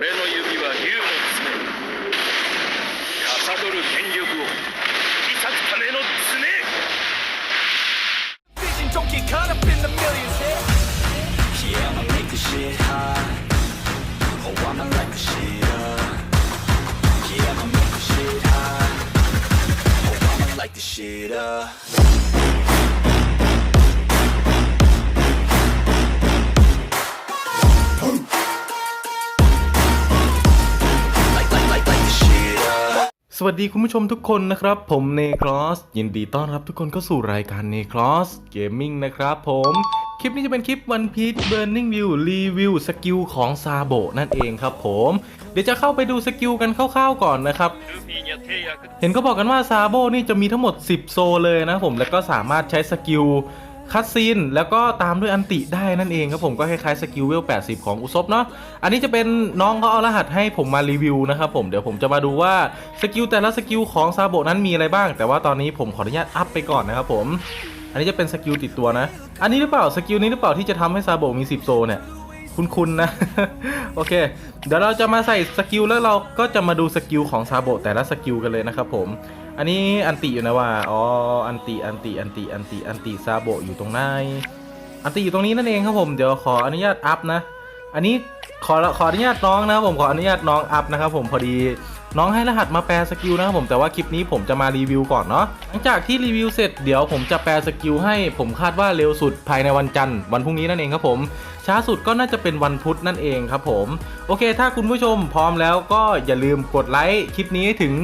俺の指は竜の爪かさどる権力を引き裂くための爪。Vision, don't get caught สวัสดีคุณผู้ชมทุกคนนะครับ ผมเนครอสยินดีต้อนรับทุกคนเข้าสู่รายการเนครอสเกมมิ่งนะครับผม คลิปนี้จะเป็นคลิปวันพีชเบอร์นิงวิวรีวิวสกิลของซาโบนั่นเองครับผม เดี๋ยวจะเข้าไปดูสกิลกันคร่าวๆก่อนนะครับ เห็นก็บอกกันว่าซาโบนี่จะมีทั้งหมด 10 โซเลยนะผม แล้วก็สามารถใช้สกิล คัตซีนแล้วก็ตามด้วยอันติได้นั่นเองครับผมก็คล้ายๆสกิลเวล 80 ของอุซบเนาะอันนี้จะเป็นน้องเขาเอารหัสให้ผมมารีวิวนะครับผมเดี๋ยวผมจะมาดูว่าสกิลแต่ละสกิลของซาโบนั้นมีอะไรบ้าง แต่ว่าตอนนี้ผมขออนุญาตอัพไปก่อนนะครับผม อันนี้จะเป็นสกิลติดตัวนะ อันนี้หรือเปล่าสกิลนี้หรือเปล่าที่จะทำให้ซาโบมี 10 โซเนี่ยคุ้นๆนะ โอเค เดี๋ยวเราจะมาใส่สกิลแล้วเราก็จะมาดูสกิลของซาโบแต่ละสกิลกันเลยนะครับผม อันนี้อันติอยู่นะว่า อ๋อ อันติ อันติ อันติ อันติ อันติซาโบอยู่ตรงไหน อันติอยู่ตรงนี้นั่นเองครับผม เดี๋ยวขออนุญาตอัพนะ อันนี้ขอขออนุญาตน้องนะครับผมขออนุญาตน้องอัพนะครับผมพอดีน้องให้รหัสมาแปลสกิลนะครับผมแต่ว่าคลิปนี้ผมจะมารีวิวก่อนเนาะหลังจากที่รีวิวเสร็จเดี๋ยวผมจะแปลสกิลให้ผมคาดว่าเร็วสุดภายในวันจันทร์วันพรุ่งนี้นั่นเองครับผม ช้าสุดก็น่าจะเป็นวันพุธนั่นเองครับผม โอเค ถ้าคุณผู้ชมพร้อมแล้วก็อย่าลืมกดไลค์คลิปนี้ถึง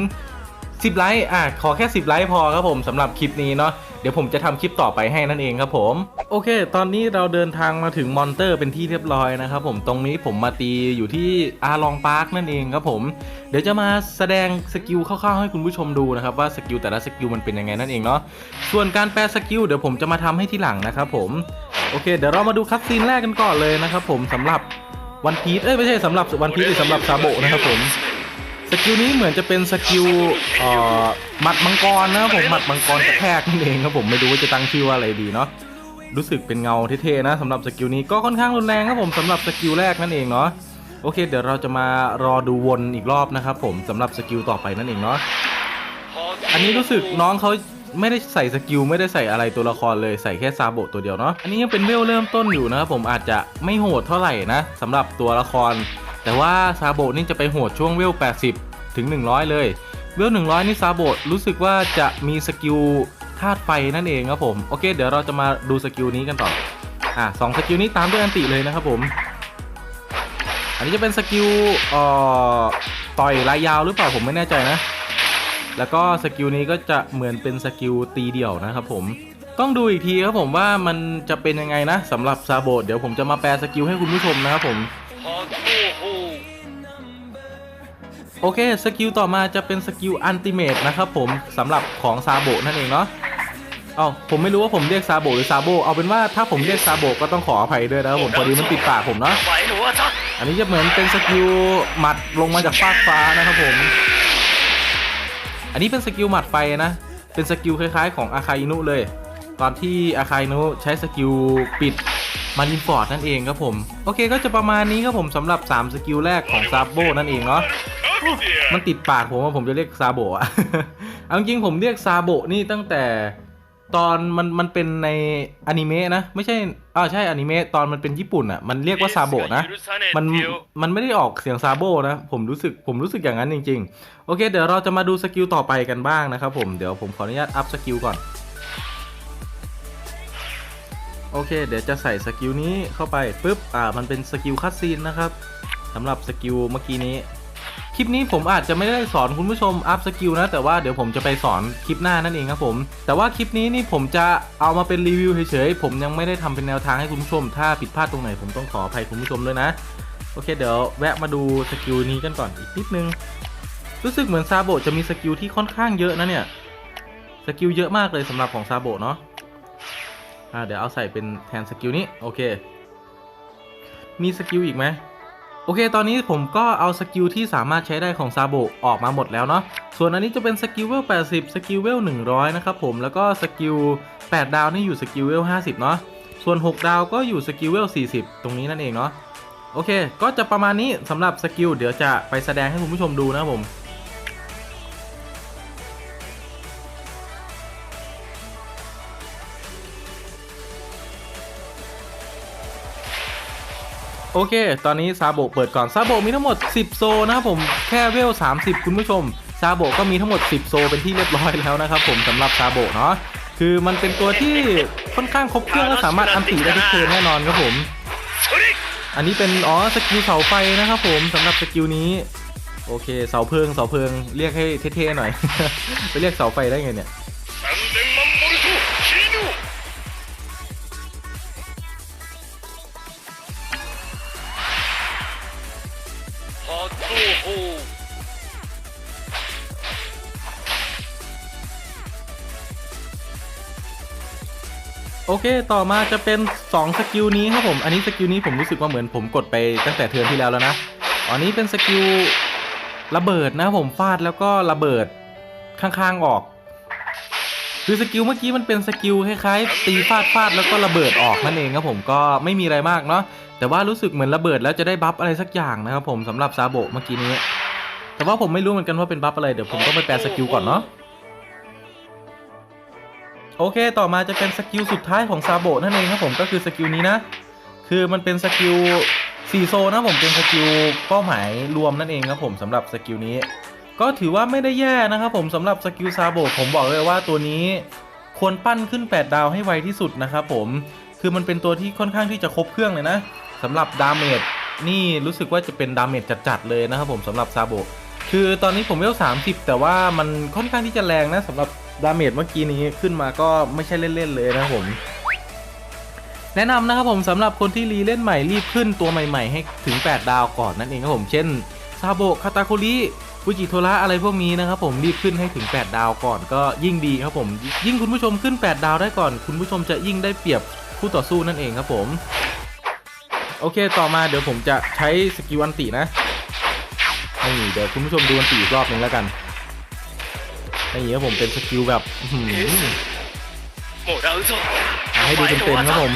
10ไลค์อะขอแค่10ไลค์พอครับผมสำหรับคลิปนี้เนาะเดี๋ยวผมจะทำคลิปต่อไปให้นั่นเองครับผม โอเค ตอนนี้เราเดินทางมาถึงมอนเตอร์เป็นที่เรียบร้อยนะครับผมตรงนี้ผมมาตีอยู่ที่อาลองพาร์คนั่นเองครับผม เดี๋ยวจะมาแสดงสกิลคร่าวๆให้คุณผู้ชมดูนะครับว่าสกิลแต่ละสกิลมันเป็นยังไงนั่นเองเนาะส่วนการแปลสกิลเดี๋ยวผมจะมาทำให้ที่หลังนะครับผมโอเค เดี๋ยวเรามาดูคัตซีนแรกกันก่อนเลยนะครับผมสำหรับวันพีซเอ้ยไม่ใช่สำหรับวันพีซหรือสำหรับซาโบนะครับผม กิลนี้เหมือนจะเป็นสกิลเอ่อหมัดมังกรนะครับผมหมัดมังกรกระแทกนั่นเองครับผมไม่รู้ว่าจะตั้งชื่อว่าอะไรดีเนาะรู้สึกเป็นเงาเท่ๆนะสำหรับสกิลนี้ก็ค่อนข้างรุนแรงครับผมสำหรับสกิลแรกนั่นเองเนาะโอเค เดี๋ยวเราจะมารอดูวนอีกรอบนะครับผมสำหรับสกิลต่อไปนั่นเองเนาะอันนี้รู้สึกน้องเขาไม่ได้ใส่สกิลไม่ได้ใส่อะไรตัวละครเลยใส่แค่ซาโบตัวเดียวเนาะอันนี้ยังเป็นเวลเริ่มต้นอยู่นะครับผมอาจจะไม่โหดเท่าไหร่นะสำหรับตัวละคร แต่ว่าซาโบนี่จะไปโหดช่วงเวล 80 ถึง 100 เลยเวล100 นี่ซาโบะรู้สึกว่าจะมีสกิลธาตุไฟนั่นเองครับผม โอเค เดี๋ยวเราจะมาดูสกิลนี้กันต่อ อะสองสกิลนี้ตามด้วยอันติเลยนะครับผม อันนี้จะเป็นสกิลเอ่อต่อยรายยาวหรือเปล่าผมไม่แน่ใจนะ แล้วก็สกิลนี้ก็จะเหมือนเป็นสกิลตีเดี่ยวนะครับผมต้องดูอีกทีครับผมว่ามันจะเป็นยังไงนะสำหรับซาโบดเดี๋ยวผมจะมาแปลสกิลให้คุณผู้ชมนะครับผม โอเคสกิลต่อมาจะเป็นสกิลอันติเมตนะครับผมสำหรับของซาโบนั่นเองเนาะเอาผมไม่รู้ว่าผมเรียกซาโบหรือซาโบเอาเป็นว่าถ้าผมเรียกซาโบก็ต้องขออภัยด้วยนะครับผมพอดีมันติดปากผมเนาะอันนี้จะเหมือนเป็นสกิลหมัดลงมาจากฟากฟ้านะครับผม อันนี้เป็นสกิลหมัดไฟนะ เป็นสกิลคล้ายๆ ของอาคาอินุเลย ตอนที่อาคาอินุใช้สกิลปิดมารินฟอร์ดนั่นเองครับผม โอเคก็จะประมาณนี้ครับผมสำหรับ 3 สกิลแรกของซาโบนั่นเองเนาะ มันติดปากผมว่าผมจะเรียกซาโบะอะเอาจริงๆผมเรียกซาโบะนี่ตั้งแต่ตอนมันมันเป็นในอนิเมะนะ ไม่ใช่อ่าใช่อนิเมะตอนมันเป็นญี่ปุ่นอะ มันเรียกว่าซาโบะนะ มันมันไม่ได้ออกเสียงซาโบนะ ผมรู้สึกผมรู้สึกอย่างนั้นจริง ๆ โอเค เดี๋ยวเราจะมาดูสกิลต่อไปกันบ้างนะครับผมเดี๋ยวผมขออนุญาตอัพสกิลก่อน โอเค เดี๋ยวจะใส่สกิลนี้เข้าไปปุ๊บอ่ามันเป็นสกิลคัตซีนนะครับสำหรับสกิลเมื่อกี้นี้ คลิปนี้ผมอาจจะไม่ได้สอนคุณผู้ชมอัพสกิลนะ แต่ว่าเดี๋ยวผมจะไปสอนคลิปหน้านั่นเองครับผม แต่ว่าคลิปนี้นี่ผมจะเอามาเป็นรีวิวเฉยๆผมยังไม่ได้ทำเป็นแนวทางให้คุณผู้ชม ถ้าผิดพลาดตรงไหนผมต้องขออภัยคุณผู้ชมด้วยนะ โอเคเดี๋ยวแวะมาดูสกิลนี้กันก่อนอีกนิดนึง รู้สึกเหมือนซาโบจะมีสกิลที่ค่อนข้างเยอะนะเนี่ยสกิลเยอะมากเลยสำหรับของซาโบเนาะอ่าเดี๋ยวเอาใส่เป็นแทนสกิลนี้โอเค มีสกิลอีกไหม โอเค ตอนนี้ผมก็เอาสกิลที่สามารถใช้ได้ของซาโบออกมาหมดแล้วเนาะ ส่วนอันนี้จะเป็นสกิลเวล 80 สกิลเวล 100 นะครับผม แล้วก็สกิล 8 ดาวนี่อยู่สกิลเวล 50 เนาะ ส่วน 6 ดาวก็อยู่สกิลเวล 40 ตรงนี้นั่นเองเนาะ โอเค ก็จะประมาณนี้สำหรับสกิลเดี๋ยวจะไปแสดงให้คุณผู้ชมดูนะผม โอเค ตอนนี้ซาโบเปิดก่อนซาโบมีทั้งหมด 10 โซนะครับผมแค่เวล 30 คุณผู้ชมซาโบก็มีทั้งหมด 10 โซเป็นที่เรียบร้อยแล้วนะครับผมสำหรับซาโบเนาะคือมันเป็นตัวที่ค่อนข้างครบเครื่องและสามารถอันติได้ทุกเทิร์นแน่นอนครับผม อันนี้เป็นอ๋อสกิลเสาไฟนะครับผมสำหรับสกิลนี้โอเคเสาเพลิงเสาเพลิงเรียกให้เท่ๆหน่อย ไปเรียกเสาไฟได้ไงเนี่ย 動砲โอเค ต่อมาจะเป็น 2 สกิลนี้ครับผม อันนี้สกิลนี้ผมรู้สึกว่าเหมือนผมกดไปตั้งแต่เทิร์นที่แล้วแล้วนะ อันนี้เป็นสกิลระเบิดนะผมฟาดแล้วก็ระเบิดข้างๆออก คือสกิลเมื่อกี้มันเป็นสกิลคล้ายๆตีฟาดฟาดแล้วก็ระเบิดออกนั่นเองครับผมก็ไม่มีอะไรมากเนาะ แต่ว่ารู้สึกเหมือนระเบิดแล้วจะได้บัฟอะไรสักอย่างนะครับผมสำหรับซาโบะเมื่อกี้นี้ แต่ว่าผมไม่รู้เหมือนกันว่าเป็นบัฟอะไรเดี๋ยวผมต้องไปแปลสกิลก่อนเนาะโอเค ต่อมาจะเป็นสกิลสุดท้ายของซาโบะนั่นเองครับผมก็คือสกิลนี้นะ คือมันเป็นสกิล4โซนนะผมเป็นสกิลเป้าหมายรวมนั่นเองครับผมสำหรับสกิลนี้ ก็ถือว่าไม่ได้แย่นะครับผมสำหรับสกิลซาโบะผมบอกเลยว่าตัวนี้ควรปั้นขึ้น 8 ดาวให้ไวที่สุดนะครับผมคือมันเป็นตัวที่ค่อนข้างที่จะครบเครื่องเลยนะ สำหรับดาเมจนี่รู้สึกว่าจะเป็นดาเมจจัดๆเลยนะครับผมสำหรับซาโบะคือตอนนี้ผมเวล30 แต่ว่ามันค่อนข้างที่จะแรงนะสำหรับดาเมจเมื่อกี้นี้ขึ้นมาก็ไม่ใช่เล่นๆเลยนะครับผม แนะนำนะครับผมสำหรับคนที่รีเล่นใหม่รีบขึ้นตัวใหม่ๆ ให้ถึง 8 ดาวก่อนนั่นเองครับผมเช่นซาโบะคาตาคุริฟูจิโทระอะไรพวกนี้นะครับผมรีบขึ้นให้ถึง 8 ดาวก่อนก็ยิ่งดีครับผม ยิ่งคุณผู้ชมขึ้น 8 ดาวได้ก่อน คุณผู้ชมจะยิ่งได้เปรียบคู่ต่อสู้นั่นเองครับผม โอเคต่อมาเดี๋ยวผมจะใช้สกิลอันตินะนี่เดี๋ยวคุณผู้ชมดูอันตีอีกรอบหนึ่งแล้วกันนี่ครับผมเป็นสกิลแบบให้ดูเต็มๆครับผม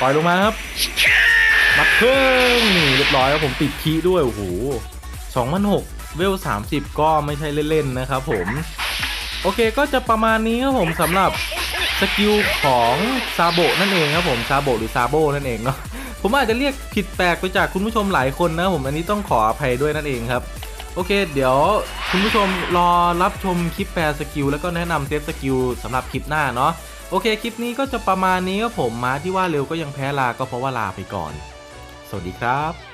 ปล่อยลงมาครับมัดเครื่องนี่เรียบร้อยครับผมติดคีด้วยโอ้โหสองพันหกเวลสามสิบก็ไม่ใช่เล่นๆนะครับผม โอเคก็จะประมาณนี้ครับผมสำหรับ สกิลของซาโบนั่นเองครับผมซาโบหรือซาโบนั่นเองเนาะผมอาจจะเรียกผิดแปลกไปจากคุณผู้ชมหลายคนนะผมอันนี้ต้องขออภัยด้วยนั่นเองครับ โอเค เดี๋ยวคุณผู้ชมรอรับชมคลิปแปลสกิลแล้วก็แนะนำเซตสกิลสำหรับคลิปหน้าเนาะโอเคคลิปนี้ก็จะประมาณนี้ครับผมมาที่ว่าเร็วก็ยังแพ้ลาก็เพราะว่าลาไปก่อน สวัสดีครับ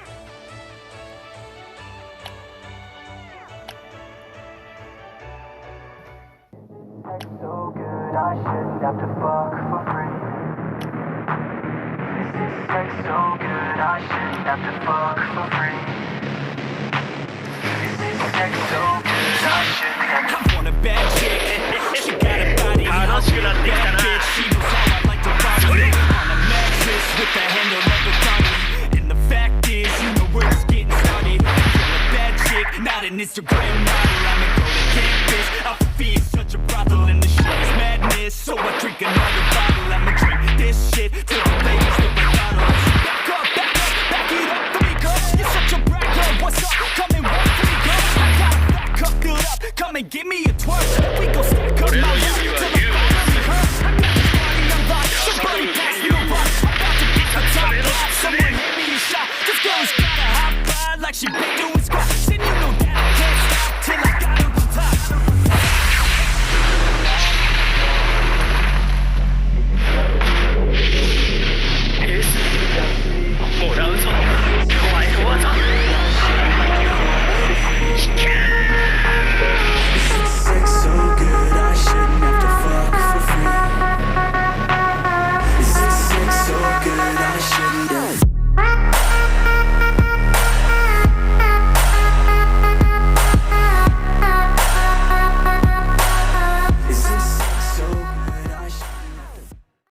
I should have to fuck for free. Is so good? I a bad. She got a body. Bitch. She knows how I like to party. On a mattress with the handle of a. And the fact is, you know getting started. A bad chick, not an Instagram model. I'm a go such a the shit madness. So I drink another bottle. I'ma drink this shit till